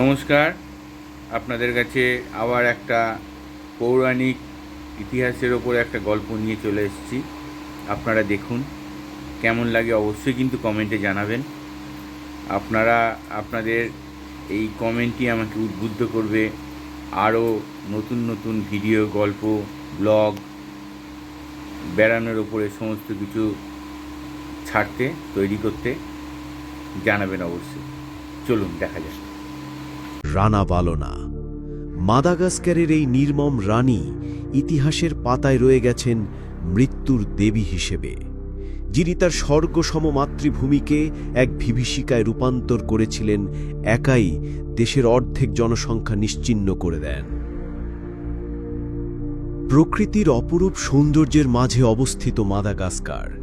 নমস্কার। আপনাদের কাছে আবার একটা পৌরাণিক ইতিহাসের ওপর একটা গল্প নিয়ে চলে এসেছি। আপনারা দেখুন, কেমন লাগে অবশ্যই কিন্তু কমেন্টে জানাবেন। আপনারা, আপনাদের এই কমেন্টই আমাকে উদ্বুদ্ধ করবে আরও নতুন নতুন ভিডিও, গল্প, ব্লগ বেড়ানোর ওপরে সমস্ত কিছু ছাড়তে, তৈরি করতে জানাবেন অবশ্যই। চলুন, দেখা যাক। রানা বালোনা। মাদাগাস্কারের এই নির্মম রানী ইতিহাসের পাতায় রয়ে গেছেন মৃত্যুর দেবী হিসেবে, যিনি তার স্বর্গসম মাতৃভূমিকে এক বিভীষিকায় রূপান্তর করেছিলেন, একাই দেশের অর্ধেক জনসংখ্যা নিশ্চিহ্ন করে দেন। প্রকৃতির অপরূপ সৌন্দর্যের মাঝে অবস্থিত মাদাগাস্কার।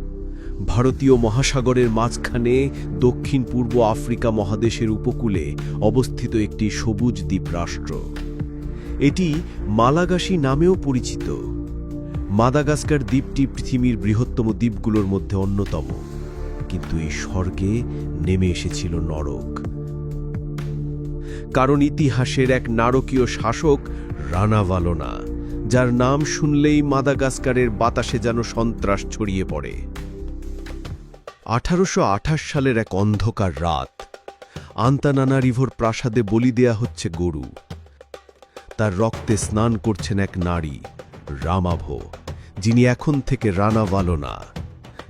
ভারতীয় মহাসাগরের মাঝখানে দক্ষিণ পূর্ব আফ্রিকা মহাদেশের উপকূলে অবস্থিত একটি সবুজ দ্বীপ রাষ্ট্র। এটি মালাগাসি নামেও পরিচিত। মাদাগাস্কার দ্বীপটি পৃথিবীর বৃহত্তম দ্বীপগুলোর মধ্যে অন্যতম। কিন্তু এই স্বর্গে নেমে এসেছিল নরক। কারণ ইতিহাসের এক নারকীয় শাসক রানাভালোনা যার নাম শুনলেই মাদাগাস্কারের বাতাসে যেন সন্ত্রাস ছড়িয়ে পড়ে। আঠারোশো আঠাশ সালের এক অন্ধকার রাত, আন্তানানা রিভর প্রাসাদে বলি দেয়া হচ্ছে গরু। তার রক্তে স্নান করছেন এক নারী, রামাভ, যিনি এখন থেকে রানা ভালোনা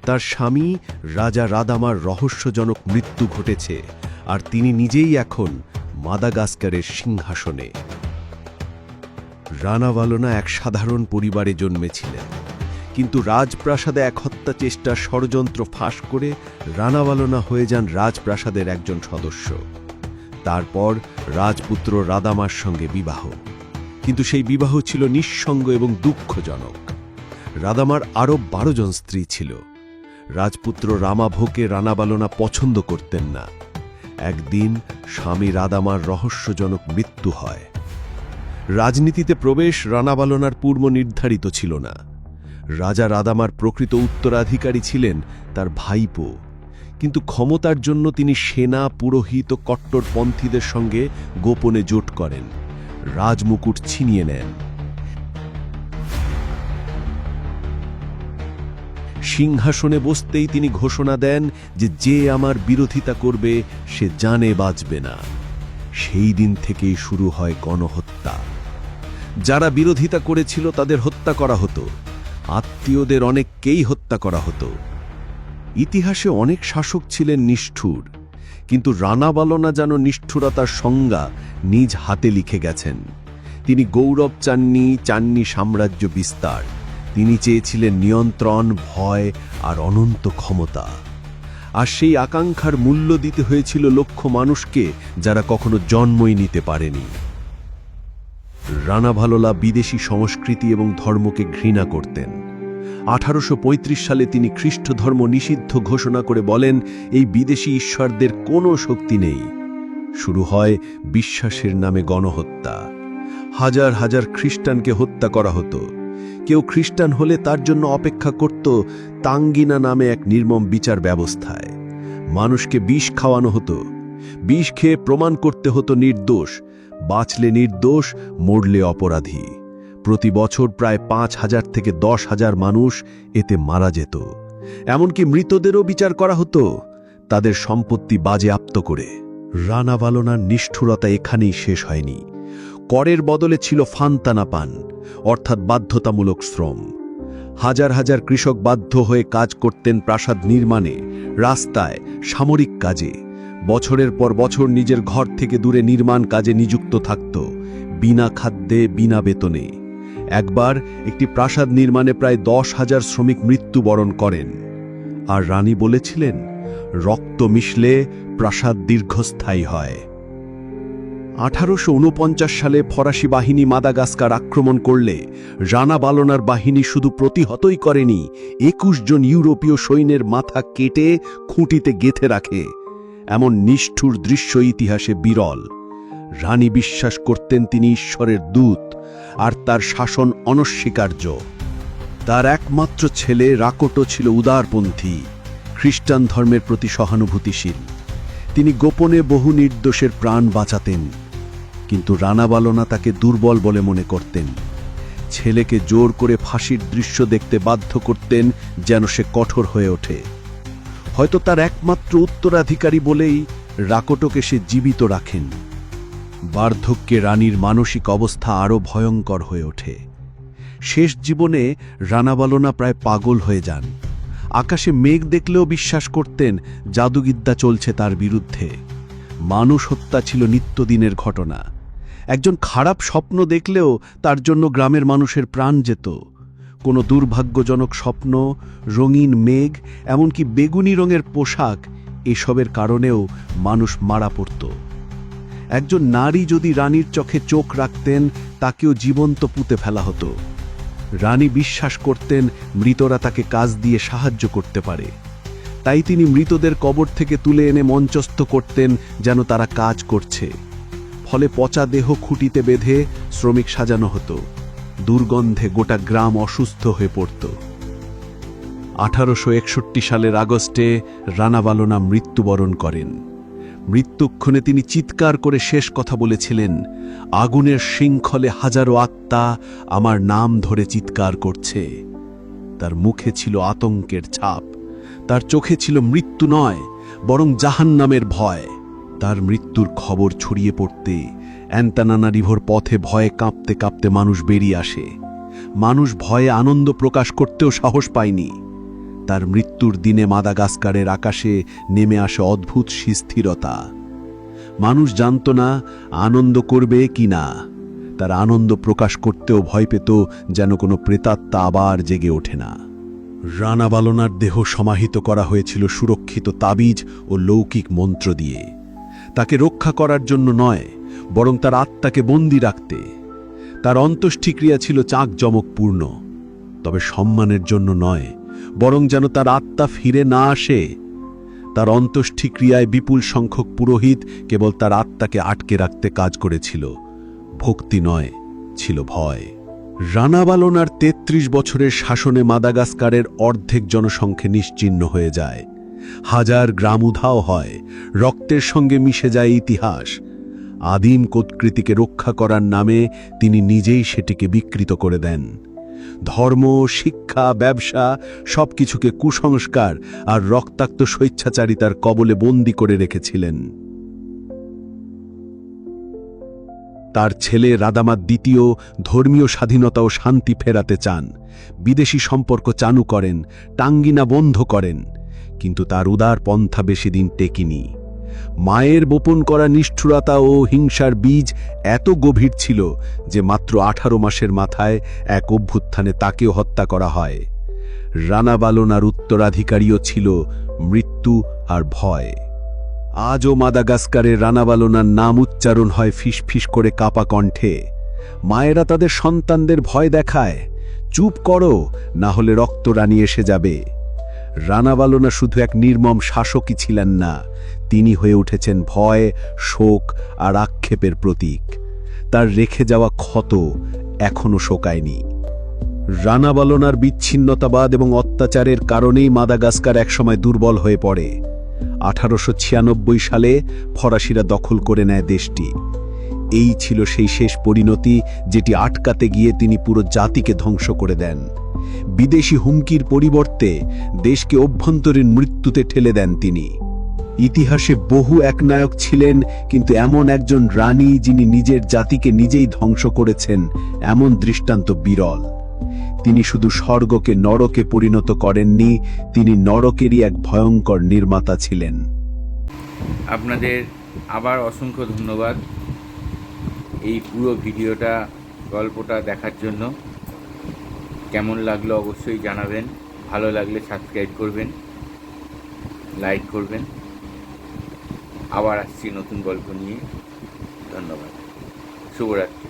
তার স্বামী, রাজা রাদামার রহস্যজনক মৃত্যু ঘটেছে, আর তিনি নিজেই এখন মাদাগাস্কারের সিংহাসনে। রানাভালোনা এক সাধারণ পরিবারে জন্মেছিলেন। কিন্তু রাজপ্রাসাদে এক হত্যা চেষ্টার ষড়যন্ত্র ফাঁস করে রানাভালোনা হয়ে যান রাজপ্রাসাদের একজন সদস্য। তারপর রাজপুত্র রাদামার সঙ্গে বিবাহ। কিন্তু সেই বিবাহ ছিল নিঃসঙ্গ এবং দুঃখজনক। রাদামার আরও বারো জন স্ত্রী ছিল। রাজপুত্র রামাভোকে রানাবালনা পছন্দ করতেন না। একদিন স্বামী রাদামার রহস্যজনক মৃত্যু হয়। রাজনীতিতে প্রবেশ রানাবালনার পূর্ব নির্ধারিত ছিল না। রাজা রাদামার প্রকৃত উত্তরাধিকারী ছিলেন তার ভাইপো। কিন্তু ক্ষমতার জন্য তিনি সেনা, পুরোহিত কট্টরপন্থীদের সঙ্গে গোপনে জোট করেন। রাজমুকুট ছিনিয়ে নেন। সিংহাসনে বসতেই তিনি ঘোষণা দেন যে যে আমার বিরোধিতা করবে, সে জানে বাঁচবে না। সেই দিন থেকেই শুরু হয় গণহত্যা। যারা বিরোধিতা করেছিল তাদের হত্যা করা হতো। আত্মীয়দের অনেককেই হত্যা করা হতো। ইতিহাসে অনেক শাসক ছিলেন নিষ্ঠুর, কিন্তু রানাবালনা যেন নিষ্ঠুরতার সংজ্ঞা নিজ হাতে লিখে গেছেন। তিনি গৌরব চাননি চাননি সাম্রাজ্য বিস্তার। তিনি চেয়েছিলেন নিয়ন্ত্রণ, ভয় আর অনন্ত ক্ষমতা। আর সেই আকাঙ্ক্ষার মূল্য দিতে হয়েছিল লক্ষ মানুষকে যারা কখনো জন্মই নিতে পারেনি। রানা ভালোলা বিদেশি সংস্কৃতি এবং ধর্মকে ঘৃণা করতেন। আঠারোশো পঁয়ত্রিশ সালে তিনি খ্রিস্ট ধর্ম নিষিদ্ধ ঘোষণা করে বলেন, এই বিদেশি ঈশ্বরদের কোনো শক্তি নেই। শুরু হয় বিশ্বাসের নামে গণহত্যা। হাজার হাজার খ্রিস্টানকে হত্যা করা হতো। কেউ খ্রিস্টান হলে তার জন্য অপেক্ষা করত তাঙ্গিনা নামে এক নির্মম বিচার ব্যবস্থায়। মানুষকে বিষ খাওয়ানো হতো। বিষ খেয়ে প্রমাণ করতে হতো নির্দোষ বাঁচলে নির্দোষ, মরলে অপরাধী। প্রতি বছর প্রায় পাঁচ হাজার থেকে দশ হাজার মানুষ এতে মারা যেত। এমনকি মৃতদেরও বিচার করা হতো। তাদের সম্পত্তি বাজে বাজেয়াপ্ত করে। রানাভালোনার নিষ্ঠুরতা এখানেই শেষ হয়নি। করের বদলে ছিল ফান্তানা পান, অর্থাৎ বাধ্যতামূলক শ্রম। হাজার হাজার কৃষক বাধ্য হয়ে কাজ করতেন প্রাসাদ নির্মাণে, রাস্তায়, সামরিক কাজে। বছরের পর বছর নিজের ঘর থেকে দূরে নির্মাণ কাজে নিযুক্ত থাকত, বিনা খাদ্যে, বিনা বেতনে। একবার একটি প্রাসাদ নির্মাণে প্রায় দশ হাজার শ্রমিক মৃত্যুবরণ করেন। আর রানী বলেছিলেন, রক্ত মিশলে প্রাসাদ দীর্ঘস্থায়ী হয়। আঠারোশ উনপঞ্চাশ সালে ফরাসি বাহিনী মাদাগাস্কার আক্রমণ করলে রানা বালনার বাহিনী শুধু প্রতিহতই করেনি, একুশ জন ইউরোপীয় সৈন্যের মাথা কেটে খুঁটিতে গেথে রাখে। এমন নিষ্ঠুর দৃশ্য ইতিহাসে বিরল। রানী বিশ্বাস করতেন তিনি ঈশ্বরের দূত, আর তার শাসন অনস্বীকার্য। তার একমাত্র ছেলে রাকোটো ছিল উদারপন্থী, খ্রিস্টান ধর্মের প্রতি সহানুভূতিশীল। তিনি গোপনে বহু নির্দোষের প্রাণ বাঁচাতেন, কিন্তু রানাবালনা তাকে দুর্বল বলে মনে করতেন। ছেলেকে জোর করে ফাঁসির দৃশ্য দেখতে বাধ্য করতেন যেন সে কঠোর হয়ে ওঠে। হয়তো তার একমাত্র উত্তরাধিকারী বলেই রাকটকে সে জীবিত রাখেন। বার্ধক্যে রানীর মানসিক অবস্থা আরও ভয়ঙ্কর হয়ে ওঠে। শেষ জীবনে রানাবালনা প্রায় পাগল হয়ে যান। আকাশে মেঘ দেখলেও বিশ্বাস করতেন জাদুগিদ্যা চলছে তার বিরুদ্ধে। মানুষ হত্যা ছিল নিত্যদিনের ঘটনা। একজন খারাপ স্বপ্ন দেখলেও তার জন্য গ্রামের মানুষের প্রাণ যেত। কোনো দুর্ভাগ্যজনক স্বপ্ন, রঙিন মেঘ, এমনকি বেগুনি রঙের পোশাক এসবের কারণেও মানুষ মারা পড়ত। একজন নারী যদি রানীর চোখে চোখ রাখতেন, তাকেও জীবন্ত পুঁতে ফেলা হতো। রানী বিশ্বাস করতেন মৃতরা তাকে কাজ দিয়ে সাহায্য করতে পারে। তাই তিনি মৃতদের কবর থেকে তুলে এনে মঞ্চস্থ করতেন যেন তারা কাজ করছে। ফলে পচা দেহ খুঁটিতে বেঁধে শ্রমিক সাজানো হতো। দুর্গন্ধে গোটা গ্রাম অসুস্থ হয়ে পড়ত। আঠারোশো একষট্টি সালের আগস্টে রানাবালনা মৃত্যুবরণ করেন। মৃত্যুক্ষণে তিনি চিৎকার করে শেষ কথা বলেছিলেন, আগুনের শৃঙ্খলে হাজারো আত্মা আমার নাম ধরে চিৎকার করছে। তার মুখে ছিল আতঙ্কের ছাপ, তার চোখে ছিল মৃত্যু নয়, বরং জাহান্নামের ভয়। তার মৃত্যুর খবর ছড়িয়ে পড়তে অ্যান্তানানা রিভোর পথে ভয়ে কাঁপতে কাঁপতে মানুষ বেরিয়ে আসে। মানুষ ভয়ে আনন্দ প্রকাশ করতেও সাহস পায়নি। তার মৃত্যুর দিনে মাদাগাস্কারের আকাশে নেমে আসে অদ্ভুত শিস্থিরতা মানুষ জানত না আনন্দ করবে কি না। তার আনন্দ প্রকাশ করতেও ভয় পেত যেন কোনো প্রেতাত্মা আবার জেগে ওঠে না। রানাবালনার দেহ সমাহিত করা হয়েছিল সুরক্ষিত তাবিজ ও লৌকিক মন্ত্র দিয়ে। তাকে রক্ষা করার জন্য নয় বরং তার আত্মাকে বন্দি রাখতে। তার অন্ত্যেষ্টিক্রিয়া ছিল চাকজমকপূর্ণ, তবে সম্মানের জন্য নয়, বরং যেন তার আত্মা ফিরে না আসে, তার অন্ত্যেষ্টিক্রিয়ায় বিপুল সংখ্যক পুরোহিত কেবল তার আত্মাকে আটকে রাখতে কাজ করেছিল, ভক্তি নয়, ছিল ভয়। রানাবালনার ৩৩ বছরের শাসনে মাদাগাস্কারের অর্ধেক জনসংখ্যা নিশ্চিহ্ন হয়ে যায়। হাজার গ্রাম উধাও হয়, রক্তের সঙ্গে মিশে যায় ইতিহাস আদিম কোৎকৃতিকে রক্ষা করার নামে তিনি নিজেই সেটিকে বিকৃত করে দেন। ধর্ম, শিক্ষা, ব্যবসা সবকিছুকে কুসংস্কার আর রক্তাক্ত স্বেচ্ছাচারিতার কবলে বন্দি করে রেখেছিলেন। তার ছেলে রাদামাত দ্বিতীয় ধর্মীয় স্বাধীনতা ও শান্তি ফেরাতে চান। বিদেশি সম্পর্ক চালু করেন, টাঙ্গিনা বন্ধ করেন, কিন্তু তার উদার পন্থা বেশি দিন টেকিনি। মায়ের বোপন করা নিষ্ঠুরতা ও হিংসার বীজ এত গভীর ছিল যে মাত্র আঠারো মাসের মাথায় এক অভ্যুত্থানে তাকেও হত্যা করা হয়। রানাবালনার উত্তরাধিকারীও ছিল মৃত্যু আর ভয়। আজও মাদাগাস্কারের রানাবালনার নাম উচ্চারণ হয় ফিসফিস করে কাপা কণ্ঠে। মায়েরা তাদের সন্তানদের ভয় দেখায়। চুপ করো, না হলে রক্ত রানী এসে যাবে। রানাবালনা শুধু এক নির্মম শাসকই ছিলেন না, তিনি হয়ে উঠেছেন ভয়, শোক আর আক্ষেপের প্রতীক। তার রেখে যাওয়া ক্ষত এখনও শোকায়নি। রানাবালনার বিচ্ছিন্নতাবাদ এবং অত্যাচারের কারণেই মাদাগাস্কার একসময় দুর্বল হয়ে পড়ে। আঠারোশো ছিয়ানব্বই সালে ফরাসিরা দখল করে নেয় দেশটি। এই ছিল সেই শেষ পরিণতি যেটি আটকাতে গিয়ে তিনি পুরো জাতিকে ধ্বংস করে দেন। বিদেশি হুমকির পরিবর্তে দেশকে অভ্যন্তরীণ মৃত্যুতে ঠেলে দেন তিনি। ইতিহাসে বহু একনায়ক ছিলেন, কিন্তু এমন একজন রানী যিনি নিজের জাতিকে নিজেই ধ্বংস করেছেন, এমন দৃষ্টান্ত বিরল। তিনি শুধু স্বর্গকে নরকে পরিণত করেননি, তিনি নরকেরই এক ভয়ঙ্কর নির্মাতা ছিলেন। আপনাদের আবার অসংখ্য ধন্যবাদ এই পুরো ভিডিওটা, গল্পটা দেখার জন্য। কেমন লাগল অবশ্যই জানাবেন। ভালো লাগলে সাবস্ক্রাইব করবেন লাইক করবেন। আবার আসছি নতুন গল্প নিয়ে। ধন্যবাদ। শুভরাত্রি।